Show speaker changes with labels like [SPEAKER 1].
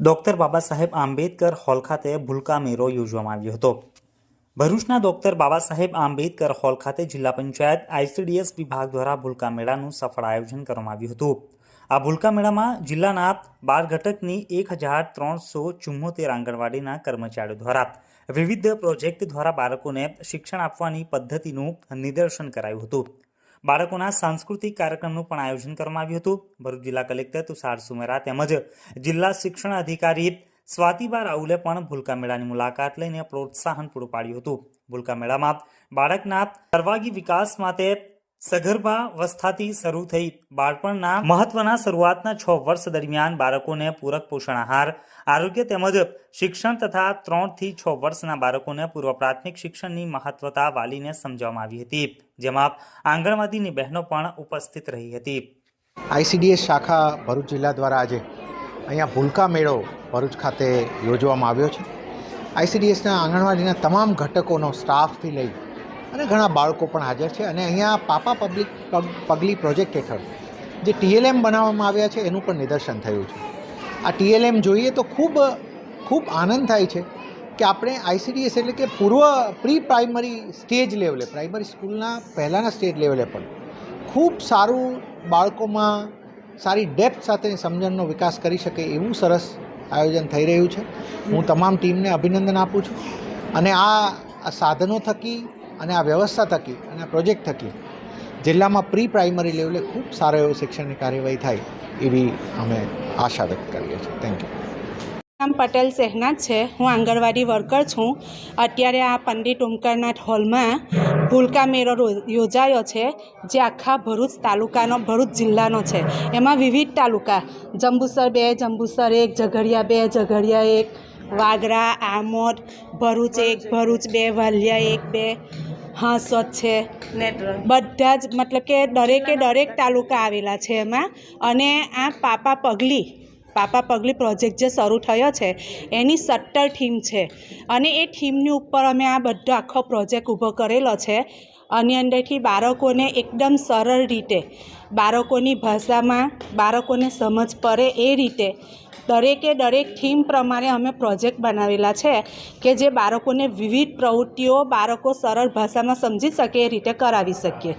[SPEAKER 1] Doctor Baba Saheb Ambedkar hall ખાતે ભૂલકા મેળો યોજવામાં આવ્યો હતો. ભરૂચના ડોક્ટર બાબા સાહેબ આંબેડકર હોલ ખાતે જિલ્લા પંચાયત આઈસીડીએસ વિભાગ દ્વારા ભૂલકા મેળાનું સફળ આયોજન કરવામાં આવ્યું હતું. આ ભૂલકા મેળામાં જિલ્લાના બાર ઘટકની એક હજાર ત્રણસો ચુમ્મોતેર આંગણવાડીના કર્મચારીઓ દ્વારા વિવિધ પ્રોજેક્ટ દ્વારા બાળકોને શિક્ષણ આપવાની પદ્ધતિનું નિદર્શન કરાયું હતું. બાળકોના સાંસ્કૃતિક કાર્યક્રમનું પણ આયોજન કરવામાં આવ્યું હતું. ભરૂચ જિલ્લા કલેક્ટર તુષાર સુમેરા તેમજ જિલ્લા શિક્ષણ અધિકારી સ્વાતિબા રાઉલે પણ ભૂલકા મેળાની મુલાકાત લઈને પ્રોત્સાહન પૂરું પાડ્યું હતું. ભૂલકા મેળામાં બાળકના સર્વાગી વિકાસ માટે સગર્ભા અવસ્થાથી શરૂ થઈ બાળપણના મહત્વના શરૂઆતના છ વર્ષ દરમિયાન બાળકોને પૂરક પોષણ આહાર આરોગ્ય તેમજ શિક્ષણ તથા ત્રણથી છ વર્ષના બાળકોને પૂર્વ પ્રાથમિક શિક્ષણની મહત્વતા વાલીને સમજાવવામાં આવી હતી, જેમાં આંગણવાડીની બહેનો પણ ઉપસ્થિત રહી હતી.
[SPEAKER 2] આઈસીડીએસ શાખા ભરૂચ જિલ્લા દ્વારા આજે અહીંયા ભૂલકા મેળો ભરૂચ ખાતે યોજવામાં આવ્યો છે. આઈસીડીએસના આંગણવાડીના તમામ ઘટકોનો સ્ટાફથી લઈ અને ઘણા બાળકો પણ હાજર છે અને અહીંયા પાપા પબ્લિક પગ- પગલી પ્રોજેક્ટ હેઠળ જે ટીએલએમ બનાવવામાં આવ્યા છે, એનું પણ નિદર્શન થયું છે. આ ટીએલએમ જોઈએ તો ખૂબ ખૂબ આનંદ થાય છે કે આપણે આઈસીડીએસ એટલે કે પૂર્વ પ્રી પ્રાઇમરી સ્ટેજ લેવલે પ્રાઇમરી સ્કૂલના પહેલાંના સ્ટેજ લેવલે પણ ખૂબ સારું બાળકોમાં સારી ડેપ્થ સાથે સમજણનો વિકાસ કરી શકે એવું સરસ આયોજન થઈ રહ્યું છે. હું તમામ ટીમને અભિનંદન આપું છું. અને આ સાધનો થકી અને આ વ્યવસ્થા થકી અને આ પ્રોજેક્ટ થકી જિલ્લામાં પ્રી પ્રાઇમરી લેવલે ખૂબ સારો એવો શિક્ષણની કાર્યવાહી થાય એવી અમે આશા વ્યક્ત કરીએ છીએ. થેન્ક યુ
[SPEAKER 3] નામ પટેલ શહેનાજ છે. હું આંગણવાડી વર્કર છું. અત્યારે આ પંડિત ઓમકારનાથ હોલમાં ભૂલકા મેળો યોજાયો છે, જે આખા ભરૂચ તાલુકાનો, ભરૂચ જિલ્લાનો છે. એમાં વિવિધ તાલુકા, જંબુસર બે, જંબુસર એક, ઝઘડિયા બે, ઝઘડિયા એક, વાગરા, આમોદ, ભરૂચ એક, ભરૂચ બે, વાલિયા એક બે હાંસોદ છે. બધા જ મતલબ કે દરેકે દરેક તાલુકા આવેલા છે એમાં. અને આ પાપા પગલી પાપા પગલી પ્રોજેક્ટ જે શરૂ થયો છે એની સત્તર થીમ છે. અને એ થીમની ઉપર અમે આ બધો આખો પ્રોજેક્ટ ઊભો કરેલો છે. અને અંદરથી બાળકોને એકદમ સરળ રીતે બાળકોની ભાષામાં, બાળકોને સમજ પડે એ રીતે. દરેકે દરેક થીમ પ્રમાણે અમે પ્રોજેક્ટ બનાવેલા છે કે જે બાળકોને વિવિધ પ્રવૃત્તિઓ બાળકો સરળ ભાષામાં સમજી શકે એ રીતે કરાવી શકીએ.